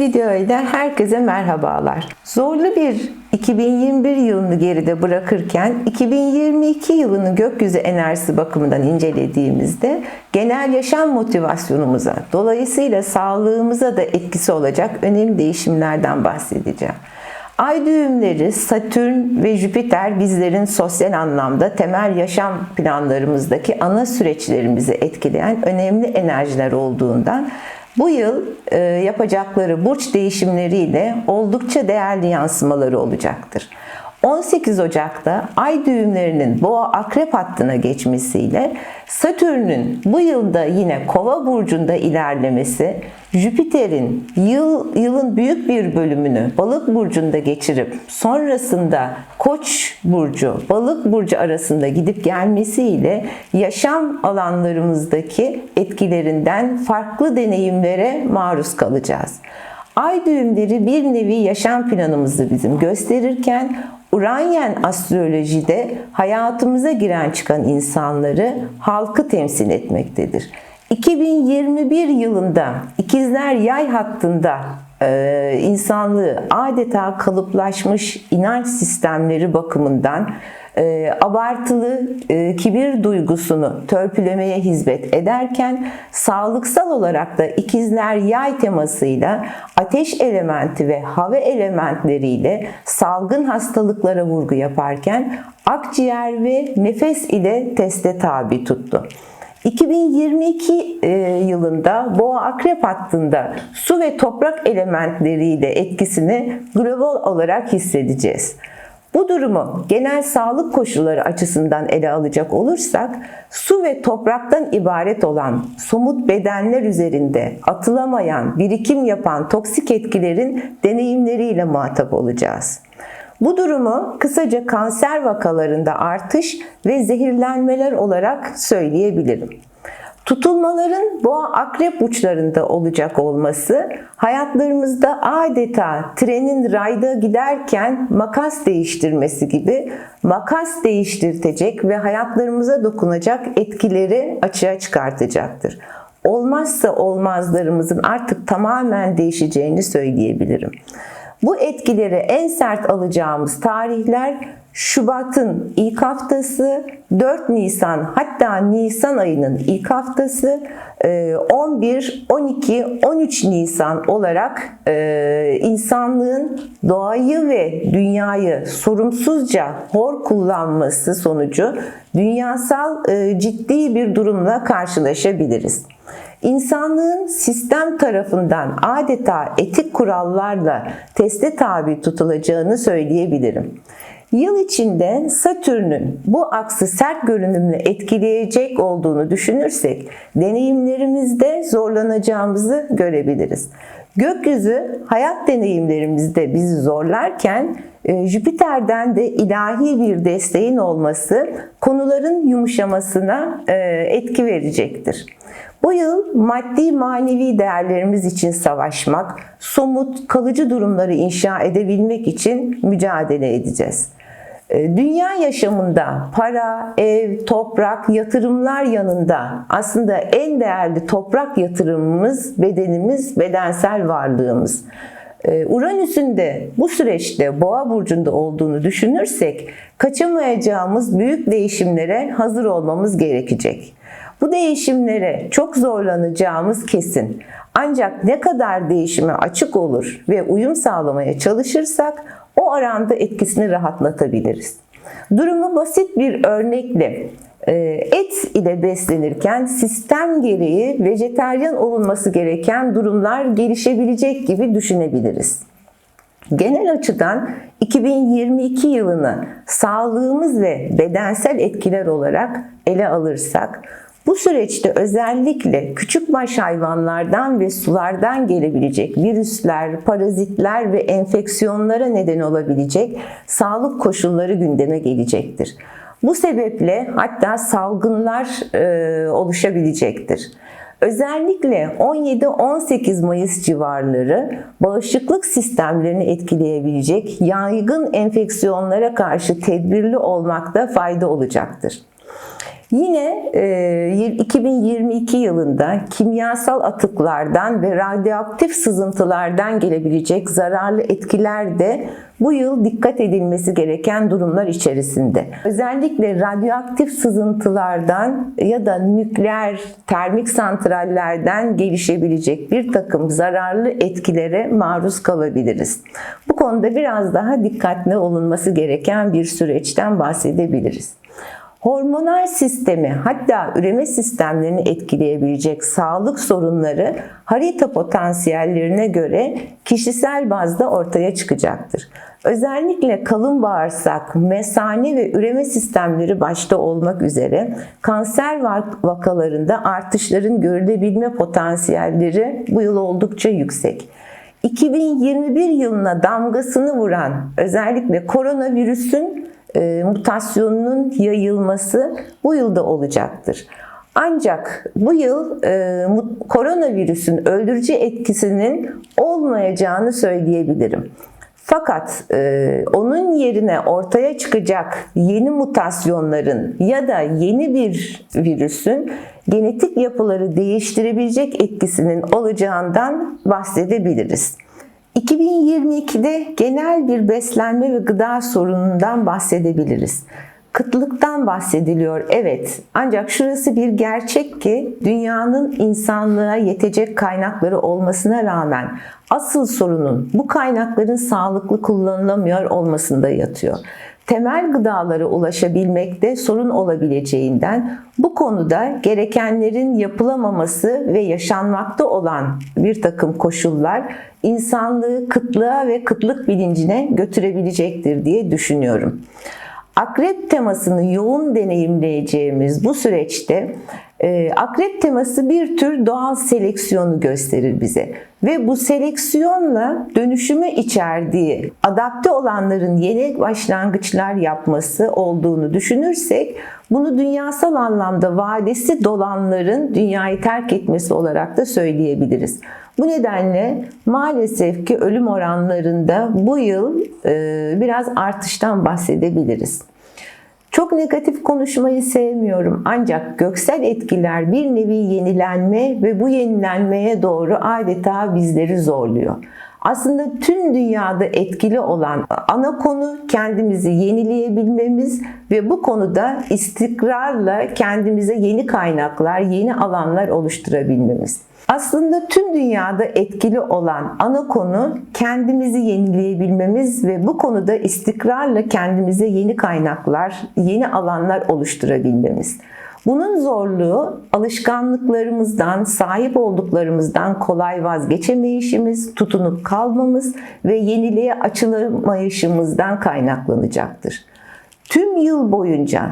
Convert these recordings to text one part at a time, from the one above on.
videoyla herkese merhabalar. Zorlu bir 2021 yılını geride bırakırken 2022 yılını gökyüzü enerjisi bakımından incelediğimizde genel yaşam motivasyonumuza, dolayısıyla sağlığımıza da etkisi olacak önemli değişimlerden bahsedeceğim. Ay düğümleri, Satürn ve Jüpiter bizlerin sosyal anlamda temel yaşam planlarımızdaki ana süreçlerimizi etkileyen önemli enerjiler olduğundan bu yıl e, yapacakları burç değişimleriyle oldukça değerli yansımaları olacaktır. 18 Ocak'ta ay düğümlerinin boğa akrep hattına geçmesiyle Satürn'ün bu yılda yine kova burcunda ilerlemesi, Jüpiter'in yıl, yılın büyük bir bölümünü balık burcunda geçirip sonrasında koç burcu, balık burcu arasında gidip gelmesiyle yaşam alanlarımızdaki etkilerinden farklı deneyimlere maruz kalacağız. Ay düğümleri bir nevi yaşam planımızı bizim gösterirken Uranyen astrolojide hayatımıza giren çıkan insanları halkı temsil etmektedir. 2021 yılında ikizler yay hattında e, insanlığı adeta kalıplaşmış inanç sistemleri bakımından e, abartılı e, kibir duygusunu törpülemeye hizmet ederken sağlıksal olarak da ikizler yay temasıyla ateş elementi ve hava elementleriyle salgın hastalıklara vurgu yaparken akciğer ve nefes ile teste tabi tuttu. 2022 e, yılında Boğa Akrep hattında su ve toprak elementleriyle etkisini global olarak hissedeceğiz. Bu durumu genel sağlık koşulları açısından ele alacak olursak su ve topraktan ibaret olan somut bedenler üzerinde atılamayan, birikim yapan toksik etkilerin deneyimleriyle muhatap olacağız. Bu durumu kısaca kanser vakalarında artış ve zehirlenmeler olarak söyleyebilirim. Tutulmaların boğa akrep uçlarında olacak olması hayatlarımızda adeta trenin rayda giderken makas değiştirmesi gibi makas değiştirtecek ve hayatlarımıza dokunacak etkileri açığa çıkartacaktır. Olmazsa olmazlarımızın artık tamamen değişeceğini söyleyebilirim. Bu etkileri en sert alacağımız tarihler Şubat'ın ilk haftası, 4 Nisan hatta Nisan ayının ilk haftası, 11, 12, 13 Nisan olarak e, insanlığın doğayı ve dünyayı sorumsuzca hor kullanması sonucu dünyasal e, ciddi bir durumla karşılaşabiliriz. İnsanlığın sistem tarafından adeta etik kurallarla teste tabi tutulacağını söyleyebilirim. Yıl içinde Satürn'ün bu aksı sert görünümle etkileyecek olduğunu düşünürsek deneyimlerimizde zorlanacağımızı görebiliriz. Gökyüzü hayat deneyimlerimizde bizi zorlarken e, Jüpiter'den de ilahi bir desteğin olması konuların yumuşamasına e, etki verecektir. Bu yıl maddi manevi değerlerimiz için savaşmak, somut, kalıcı durumları inşa edebilmek için mücadele edeceğiz. Ee, dünya yaşamında para, ev, toprak, yatırımlar yanında aslında en değerli toprak yatırımımız bedenimiz, bedensel varlığımız. Ee, Uranüs'ün de bu süreçte Boğa burcunda olduğunu düşünürsek kaçamayacağımız büyük değişimlere hazır olmamız gerekecek. Bu değişimlere çok zorlanacağımız kesin. Ancak ne kadar değişime açık olur ve uyum sağlamaya çalışırsak o oranda etkisini rahatlatabiliriz. Durumu basit bir örnekle e, et ile beslenirken sistem gereği vejeteryan olunması gereken durumlar gelişebilecek gibi düşünebiliriz. Genel açıdan 2022 yılını sağlığımız ve bedensel etkiler olarak ele alırsak bu süreçte özellikle küçük baş hayvanlardan ve sulardan gelebilecek virüsler, parazitler ve enfeksiyonlara neden olabilecek sağlık koşulları gündeme gelecektir. Bu sebeple hatta salgınlar e, oluşabilecektir. Özellikle 17-18 Mayıs civarları bağışıklık sistemlerini etkileyebilecek yaygın enfeksiyonlara karşı tedbirli olmakta fayda olacaktır. Yine e, 2022 yılında kimyasal atıklardan ve radyoaktif sızıntılardan gelebilecek zararlı etkiler de bu yıl dikkat edilmesi gereken durumlar içerisinde. Özellikle radyoaktif sızıntılardan ya da nükleer termik santrallerden gelişebilecek bir takım zararlı etkilere maruz kalabiliriz. Bu konuda biraz daha dikkatli olunması gereken bir süreçten bahsedebiliriz. Hormonal sistemi hatta üreme sistemlerini etkileyebilecek sağlık sorunları harita potansiyellerine göre kişisel bazda ortaya çıkacaktır. Özellikle kalın bağırsak, mesane ve üreme sistemleri başta olmak üzere kanser vakalarında artışların görülebilme potansiyelleri bu yıl oldukça yüksek. 2021 yılına damgasını vuran özellikle koronavirüsün e, mutasyonunun yayılması bu yılda olacaktır. Ancak bu yıl e, koronavirüsün öldürücü etkisinin olmayacağını söyleyebilirim. Fakat e, onun yerine ortaya çıkacak yeni mutasyonların ya da yeni bir virüsün genetik yapıları değiştirebilecek etkisinin olacağından bahsedebiliriz. 2022'de genel bir beslenme ve gıda sorunundan bahsedebiliriz. Kıtlıktan bahsediliyor evet ancak şurası bir gerçek ki dünyanın insanlığa yetecek kaynakları olmasına rağmen asıl sorunun bu kaynakların sağlıklı kullanılamıyor olmasında yatıyor temel gıdalara ulaşabilmekte sorun olabileceğinden bu konuda gerekenlerin yapılamaması ve yaşanmakta olan bir takım koşullar insanlığı kıtlığa ve kıtlık bilincine götürebilecektir diye düşünüyorum. Akrep temasını yoğun deneyimleyeceğimiz bu süreçte e, akrep teması bir tür doğal seleksiyonu gösterir bize. Ve bu seleksiyonla dönüşümü içerdiği, adapte olanların yeni başlangıçlar yapması olduğunu düşünürsek, bunu dünyasal anlamda vadesi dolanların dünyayı terk etmesi olarak da söyleyebiliriz. Bu nedenle maalesef ki ölüm oranlarında bu yıl e, biraz artıştan bahsedebiliriz. Çok negatif konuşmayı sevmiyorum ancak göksel etkiler bir nevi yenilenme ve bu yenilenmeye doğru adeta bizleri zorluyor. Aslında tüm dünyada etkili olan ana konu kendimizi yenileyebilmemiz ve bu konuda istikrarla kendimize yeni kaynaklar, yeni alanlar oluşturabilmemiz. Aslında tüm dünyada etkili olan ana konu kendimizi yenileyebilmemiz ve bu konuda istikrarla kendimize yeni kaynaklar, yeni alanlar oluşturabilmemiz. Bunun zorluğu alışkanlıklarımızdan, sahip olduklarımızdan kolay vazgeçemeyişimiz, tutunup kalmamız ve yeniliğe açılamayışımızdan kaynaklanacaktır. Tüm yıl boyunca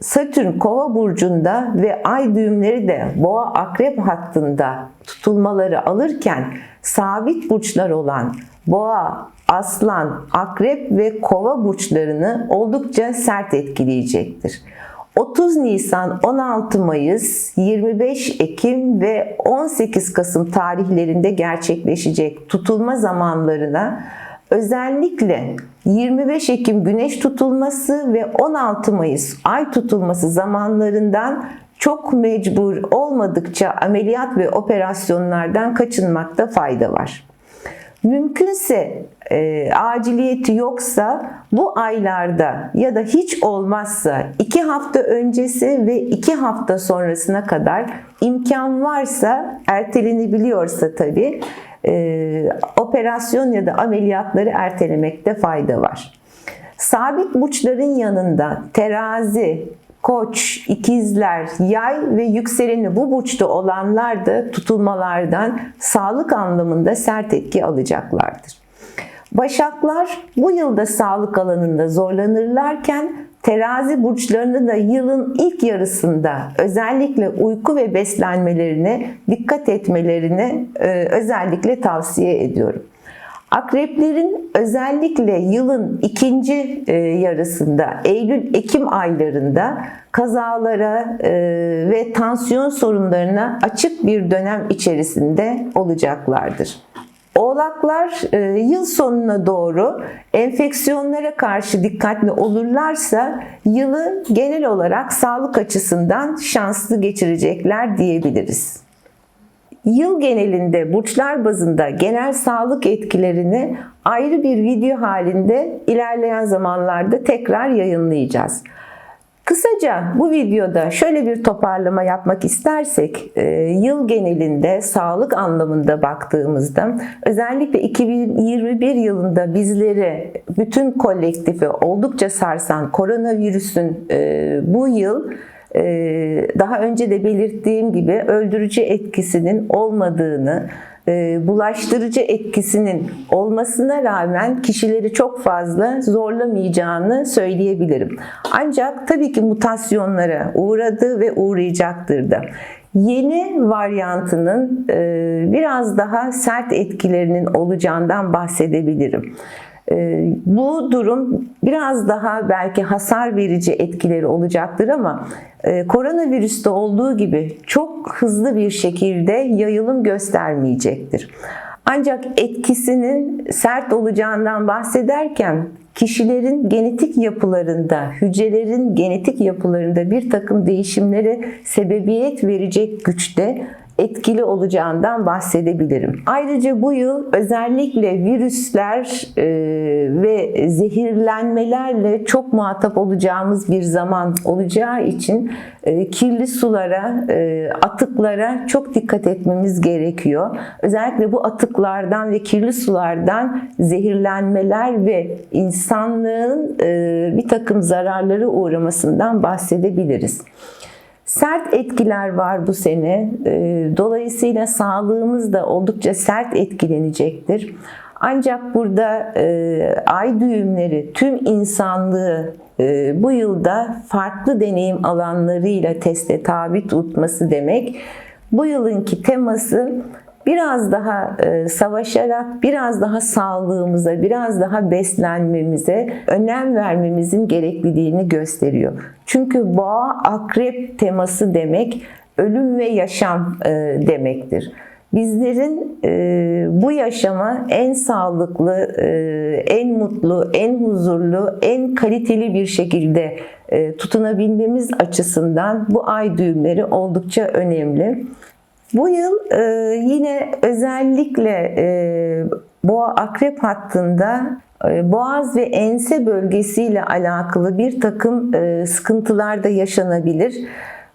Satürn Kova burcunda ve ay düğümleri de Boğa Akrep hattında tutulmaları alırken sabit burçlar olan Boğa, Aslan, Akrep ve Kova burçlarını oldukça sert etkileyecektir. 30 Nisan, 16 Mayıs, 25 Ekim ve 18 Kasım tarihlerinde gerçekleşecek tutulma zamanlarına özellikle 25 Ekim güneş tutulması ve 16 Mayıs ay tutulması zamanlarından çok mecbur olmadıkça ameliyat ve operasyonlardan kaçınmakta fayda var. Mümkünse e, aciliyeti yoksa bu aylarda ya da hiç olmazsa 2 hafta öncesi ve 2 hafta sonrasına kadar imkan varsa ertelenebiliyorsa tabii e, operasyon ya da ameliyatları ertelemekte fayda var. Sabit burçların yanında terazi, koç, ikizler, yay ve yükseleni bu burçta olanlar da tutulmalardan sağlık anlamında sert etki alacaklardır. Başaklar bu yılda sağlık alanında zorlanırlarken terazi burçlarını da yılın ilk yarısında özellikle uyku ve beslenmelerine dikkat etmelerini e, özellikle tavsiye ediyorum. Akreplerin özellikle yılın ikinci e, yarısında, Eylül-Ekim aylarında kazalara e, ve tansiyon sorunlarına açık bir dönem içerisinde olacaklardır. Oğlak Oğlaklar e, yıl sonuna doğru enfeksiyonlara karşı dikkatli olurlarsa yılı genel olarak sağlık açısından şanslı geçirecekler diyebiliriz. Yıl genelinde burçlar bazında genel sağlık etkilerini ayrı bir video halinde ilerleyen zamanlarda tekrar yayınlayacağız. Kısaca bu videoda şöyle bir toparlama yapmak istersek, e, yıl genelinde sağlık anlamında baktığımızda özellikle 2021 yılında bizleri bütün kolektifi oldukça sarsan koronavirüsün e, bu yıl daha önce de belirttiğim gibi öldürücü etkisinin olmadığını, e, bulaştırıcı etkisinin olmasına rağmen kişileri çok fazla zorlamayacağını söyleyebilirim. Ancak tabii ki mutasyonlara uğradı ve uğrayacaktır da. Yeni varyantının e, biraz daha sert etkilerinin olacağından bahsedebilirim. E, bu durum biraz daha belki hasar verici etkileri olacaktır ama e, koronavirüste olduğu gibi çok hızlı bir şekilde yayılım göstermeyecektir. Ancak etkisinin sert olacağından bahsederken kişilerin genetik yapılarında, hücrelerin genetik yapılarında bir takım değişimlere sebebiyet verecek güçte etkili olacağından bahsedebilirim. Ayrıca bu yıl özellikle virüsler e, ve zehirlenmelerle çok muhatap olacağımız bir zaman olacağı için e, kirli sulara, e, atıklara çok dikkat etmemiz gerekiyor. Özellikle bu atıklardan ve kirli sulardan zehirlenmeler ve insanlığın bir takım zararları uğramasından bahsedebiliriz. Sert etkiler var bu sene. Dolayısıyla sağlığımız da oldukça sert etkilenecektir. Ancak burada e, ay düğümleri tüm insanlığı e, bu yılda farklı deneyim alanlarıyla teste tabi tutması demek. Bu yılınki teması biraz daha e, savaşarak, biraz daha sağlığımıza, biraz daha beslenmemize önem vermemizin gerekliliğini gösteriyor. Çünkü boğa akrep teması demek ölüm ve yaşam e, demektir. Bizlerin e, bu yaşama en sağlıklı, e, en mutlu, en huzurlu, en kaliteli bir şekilde e, tutunabilmemiz açısından bu ay düğümleri oldukça önemli. Bu yıl e, yine özellikle e, boğa akrep hattında e, boğaz ve ense bölgesiyle alakalı bir takım e, sıkıntılar da yaşanabilir.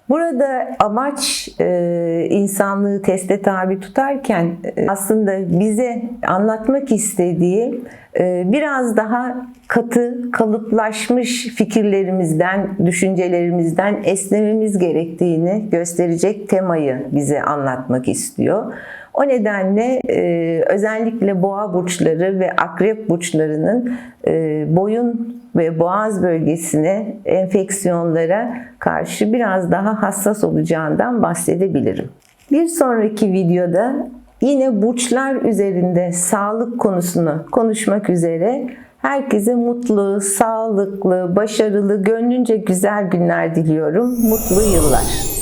Burada amaç e, insanlığı teste tabi tutarken e, aslında bize anlatmak istediği e, biraz daha katı, kalıplaşmış fikirlerimizden, düşüncelerimizden esnememiz gerektiğini gösterecek temayı bize anlatmak istiyor. O nedenle e, özellikle boğa burçları ve akrep burçlarının e, boyun ve boğaz bölgesine enfeksiyonlara karşı biraz daha hassas olacağından bahsedebilirim. Bir sonraki videoda yine burçlar üzerinde sağlık konusunu konuşmak üzere herkese mutlu, sağlıklı, başarılı, gönlünce güzel günler diliyorum. Mutlu yıllar.